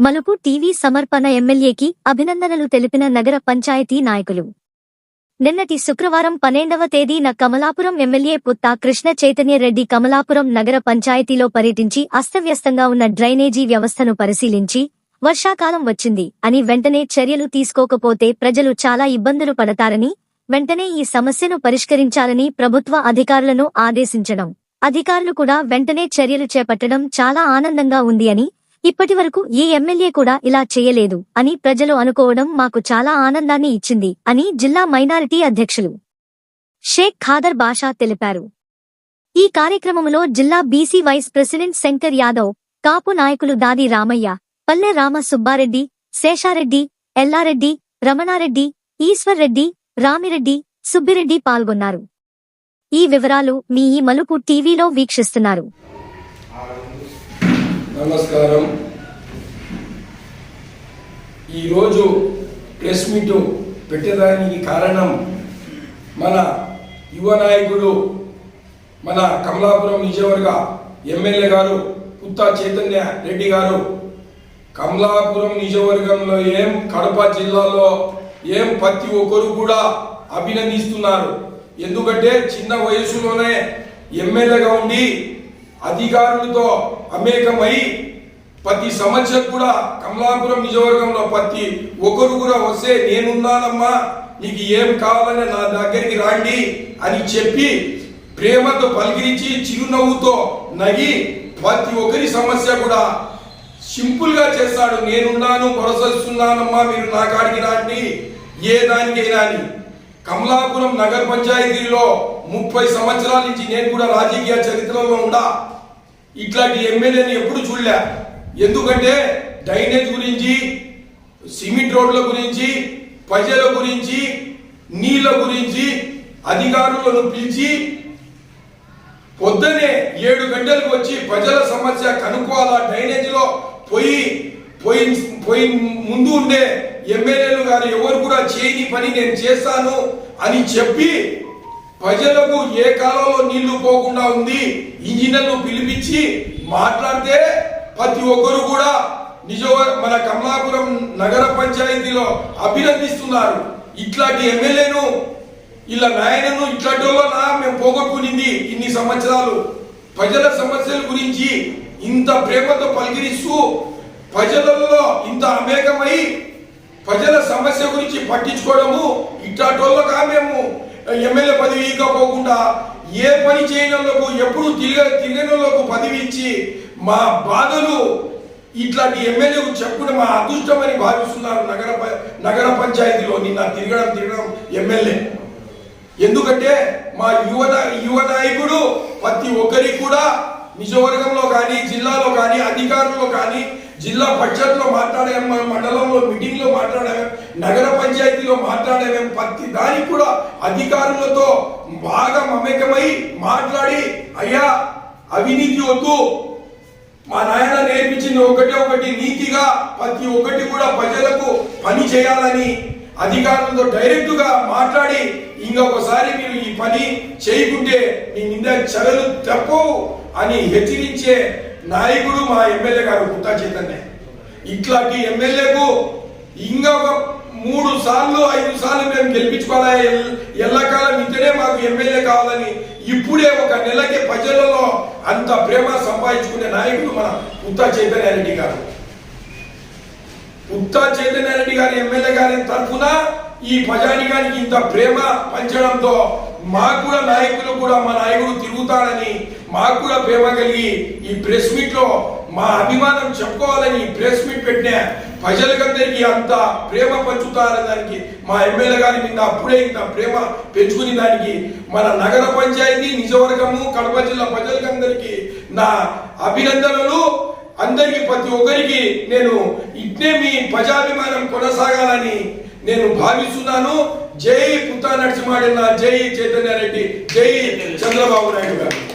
మలుపు టీవీ సమర్పణ ఎమ్మెల్యేకి అభినందనలు తెలిపిన నగర పంచాయతీ నాయకులు. నిన్నటి శుక్రవారం పన్నెండవ తేదీన కమలాపురం ఎమ్మెల్యే పుత్తా కృష్ణ చైతన్య రెడ్డి కమలాపురం నగర పంచాయతీలో పర్యటించి అస్తవ్యస్తంగా ఉన్న డ్రైనేజీ వ్యవస్థను పరిశీలించి వర్షాకాలం వచ్చింది అని వెంటనే చర్యలు తీసుకోకపోతే ప్రజలు చాలా ఇబ్బందులు పడతారని వెంటనే ఈ సమస్యను పరిష్కరించాలని ప్రభుత్వ అధికారులను ఆదేశించడం. అధికారులు కూడా వెంటనే చర్యలు చేపట్టడం చాలా ఆనందంగా ఉంది అని ఇప్పటివరకు ఏ ఎమ్మెల్యే కూడా ఇలా చేయలేదు అని ప్రజలు అనుకోవడం మాకు చాలా ఆనందాన్ని ఇచ్చింది అని జిల్లా మైనారిటీ అధ్యక్షులు షేక్ ఖాదర్ బాషా తెలిపారు. ఈ కార్యక్రమంలో జిల్లా BC vice president Shankar Yadav Kapu నాయకులు దాది రామయ్య పల్లె రామ సుబ్బారెడ్డి శేషారెడ్డి ఎల్లారెడ్డి రమణారెడ్డి ఈశ్వర్ రెడ్డి రామిరెడ్డి సుబ్బిరెడ్డి పాల్గొన్నారు. ఈ వివరాలు మీ ఈ మలుపు టీవీలో వీక్షిస్తున్నారు. నమస్కారం. ఈరోజు ప్రెస్ మీట్ పెట్టడానికి కారణం మన యువ నాయకుడు మన కమలాపురం నిజవర్గ ఎమ్మెల్యే గారు పుత్తా చైతన్య రెడ్డి గారు. కమలాపురం నిజవర్గంలో ఏం కడప జిల్లాలో ఏం ప్రతి ఒక్కరు కూడా అభినందిస్తున్నారు. ఎందుకంటే చిన్న వయసులోనే ఎమ్మెల్యేగా ఉండి అధికారులతో అమేకమై ప్రతి సంవత్సరం కూడా కమలాపురం నియోజకవర్గంలో ప్రతి ఒక్కరు కూడా వస్తే నేనున్నానమ్మా నీకు ఏం కావాలని నా దగ్గరికి రాండి అని చెప్పి ప్రేమతో పలికిరించి చిరునవ్వుతో నగి ప్రతి ఒక్కరి సమస్య కూడా సింపుల్గా చేస్తాడు. నేనున్నాను భరోసిస్తున్నానమ్మా మీరు నా కాడికి రాండి. ఏ దానికైనా అని. కమలాపురం నగర పంచాయతీలో ముప్పై సంవత్సరాల నుంచి నేను కూడా రాజకీయ చరిత్రలో ఉండా. ఇట్లాంటి ఎమ్మెల్యేని ఎప్పుడు చూడలే. ఎందుకంటే డ్రైనేజ్ గురించి సిమెంట్ రోడ్ల గురించి ప్రజల గురించి నీళ్ళ గురించి అధికారులను పిలిచి పొద్దునే ఏడు గంటలకు వచ్చి ప్రజల సమస్య కనుక్కోవాలా? డ్రైనేజీలో పోయి పోయి పోయి ముందు ఉండే ఎమ్మెల్యేలు గారు ఎవరు కూడా చేయని పని నేను చేస్తాను అని చెప్పి ప్రజలకు ఏ కాలంలో నీళ్ళు పోకుండా ఉంది? ఇంజనీర్లు పిలిపించి మాట్లాడితే ప్రతి ఒక్కరు కూడా నిజ మన కమలాపురం నగర పంచాయతీలో అభినందిస్తున్నారు. ఇట్లాంటి ఎమ్మెల్యేను ఇలా నాయనను ఇట్లాంటి వల్ల మేము పోగొట్టుకునింది ఇన్ని సంవత్సరాలు. ప్రజల సమస్యల గురించి ఇంత ప్రేమతో పలికిరిస్తూ ప్రజలలో ఇంత అమేకమై ప్రజల సమస్య గురించి పట్టించుకోవడము ఇట్లాంటి ఇట్లాంటోళ్ళగా మేము ఎమ్మెల్యే పదవి ఇవ్వకపోకుండా ఏ పని చేయనందుకు ఎప్పుడు తిరిగ తిరిగినోళ్ళకు పదవి ఇచ్చి మా బాధలు ఇట్లాంటి ఎమ్మెల్యేకు చెప్పుకుని మా అదృష్టమని భావిస్తున్నారు నగర ప- నగర పంచాయతీలో నిన్న తిరగడం తిరగడం ఎమ్మెల్యే. ఎందుకంటే మా యువత యువ నాయకుడు ప్రతి ఒక్కరికి కూడా నిజవర్గంలో కానీ జిల్లాలో కానీ అధికారుల్లో కానీ జిల్లా పరిషత్లో మాట్లాడే మండలంలో మీటింగ్లో మాట్లాడే నగర పంచాయతీలో మాట్లాడే ప్రతి దానికి కూడా అధికారులతో బాగా మమేకమై మాట్లాడి అయ్యా అవినీతి వద్దు. మా నాయన నేర్పించింది ఒకటి ఒకటి నీతిగా ప్రతి ఒక్కటి కూడా ప్రజలకు పని చేయాలని అధికారులతో డైరెక్ట్గా మాట్లాడి ఇంకొకసారి మీరు ఈ పని చేయకుంటే మీ నింద చర్యలు తప్పవు. అని హెచ్చరించే నాయకుడు మా ఎమ్మెల్యే గారు గుత్తా చైతన్య. ఇట్లాంటి ఎమ్మెల్యేకు ఇంకొక మూడు సార్లు ఐదు సార్లు మేము గెలిపించుకోవాలి? ఎల్లకాలం ఇతనే మాకు ఎమ్మెల్యే కావాలని ఇప్పుడే ఒక నెలకి ప్రజలలో అంత ప్రేమ సంపాదించుకునే నాయకుడు మన ఉత్తా చైతన్య రెడ్డి గారు. ఉత్తా చైతన్య రెడ్డి గారి ఎమ్మెల్యే గారి తరఫున ఈ ప్రజానికానికి ఇంత ప్రేమ పంచడంతో మాకు కూడా నాయకులు కూడా మా నాయకుడు తిరుగుతాడని మాకు కూడా ప్రేమ కలిగి ఈ ప్రెస్ మీట్లో మా అభిమానం చెప్పుకోవాలని ఈ ప్రెస్ మీట్ పెట్టిన ప్రజలకందరికీ అంత ప్రేమ పంచుతారని దానికి మా ఎమ్మెల్యే గారి మీద అప్పుడే ఇంత ప్రేమ పెంచుకునే దానికి మన నగర పంచాయతీ నిజవర్గము కడప జిల్లా ప్రజలకందరికీ నా అభినందనలు. అందరికి ప్రతి ఒక్కరికి నేను ఇట్నే మీ ప్రజాభిమానం కొనసాగాలని నేను భావిస్తున్నాను. జై పుత్తా నరసింహారెడ్డి జై చైతన్య రెడ్డి జై చంద్రబాబు నాయుడు గారు.